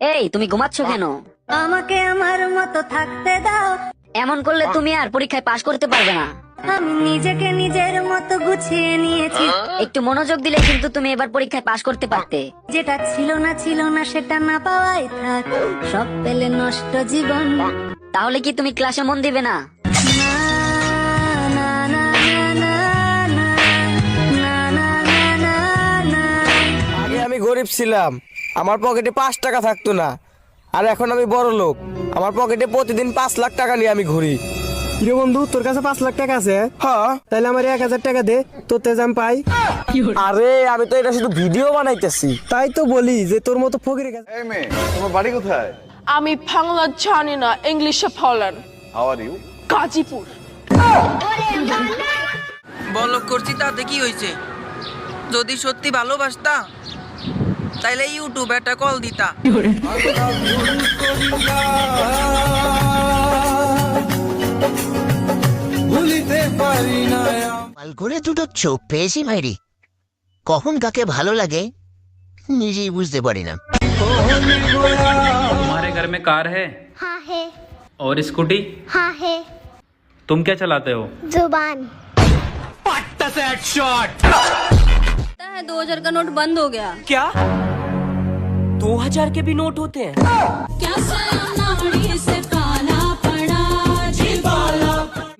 এই তুমি ঘুমাচ্ছ কেন? আমাকে আমার মতো থাকতে দাও। এমন করলে তুমি আর পরীক্ষায় পাশ করতে পারবে না। আমি নিজেকে নিজের মতো গুছিয়ে নিয়েছি। একটু মনোযোগ দিলে কিন্তু তুমি এবার পরীক্ষায় পাশ করতে পারতে। যেটা ছিল না ছিল না সেটা না পাওয়াই থাক। সব পেলে নষ্ট জীবন। তাহলে কি তুমি ক্লাসে মন দিবে না? আমি গরিব ছিলাম। আমার পকেটে পাঁচ টাকা থাকতো না। আর এখন আমি বড় লোক। আমার পকেটে প্রতিদিন পাঁচ লাখ টাকা নিয়ে আমি ঘুরি। কিরে বন্ধু তোর কাছে পাঁচ লাখ টাকা আছে? হ্যাঁ। তাহলে আমার এক হাজার টাকা দে তোর তেজ আমি পাই আরে আমি তো এটা শুধু ভিডিও বানাইতেছি। তাই তো বলি যে তোর মতো ফকিরের কাছে এই মেয়ে তোমার বাড়ি কোথায়? আমি বাংলা জানি না ইংলিশে বলেন। How are you Gazipur. বলক করছি তাতে কি হয়েছে? যদি সত্যি ভালোবাসতা তাইলে ইউটিউবে একটা কল দিতা পাল করে দুটো চোখ পেয়েছি ভাইরি কখন কাকে ভালো লাগে নিজেই বুঝতে পারি না तुम्हारे घर में कार है हाँ है और स्कूटी हाँ है तुम क्या चलाते हो जुबान दो हजार का नोट बंद हो गया क्या दो हजार के भी नोट होते हैं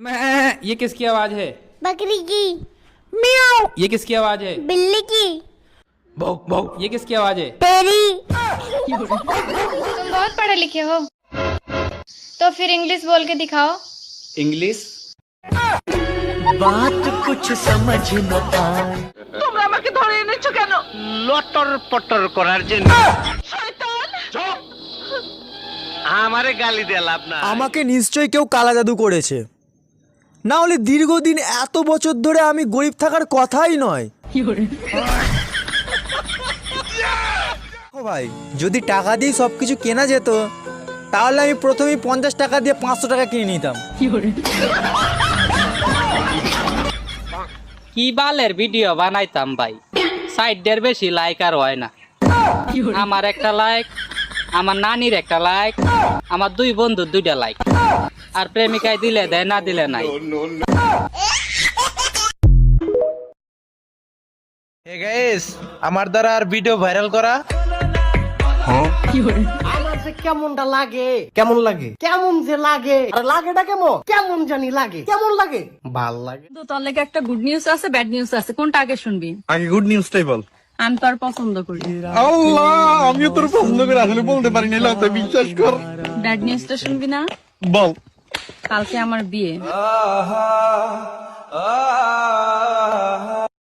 मैं ये किसकी आवाज है बकरी की ये किसकी आवाज है बिल्ली की भौक भौक ये किसकी आवाज है तेरी तुम बहुत पढ़े लिखे हो तो फिर इंग्लिश बोल के दिखाओ इंग्लिश তোমরা আমাকে ধরে এনেছো কেন আমাকে নিশ্চয়ই কেউ কালা জাদু করেছে। না হলে দীর্ঘদিন এত বছর ধরে আমি গরিব থাকার কথাই নয়। ও ভাই যদি টাকা দিয়ে সবকিছু কেনা যেত তাহলে আমি প্রথমেই পঞ্চাশ টাকা দিয়ে পাঁচশো টাকা কিনে নিতাম। কি বালের ভিডিও বানাইতাম ভাই? সাইডের বেশি লাইক আর হয় না। আমার একটা লাইক আমার নানির একটা লাইক আমার দুই বন্ধুর দুইটা লাইক আর প্রেমিকায় দিলে দেয় না দিলে নাই। আমার দ্বারা আর ভিডিও ভাইরাল করা? কেমনটা লাগে? কেমন লাগে? কেমন যে লাগে? আর লাগেটা কেমন? কেমন জানি লাগে। কেমন লাগে? ভালো লাগে। তো তোর লেগে একটা গুড নিউজ আছে ব্যাড নিউজ আছে। কোনটা আগে শুনবি? আগে গুড নিউজটাই বল। আমি তোর পছন্দ করি আল্লাহ আমিও তোর পছন্দ করি আসলে বলতে পারি না লতা বিশ্বাস কর। ব্যাড নিউজটা শুনবি না? বল। কালকে আমার বিয়ে।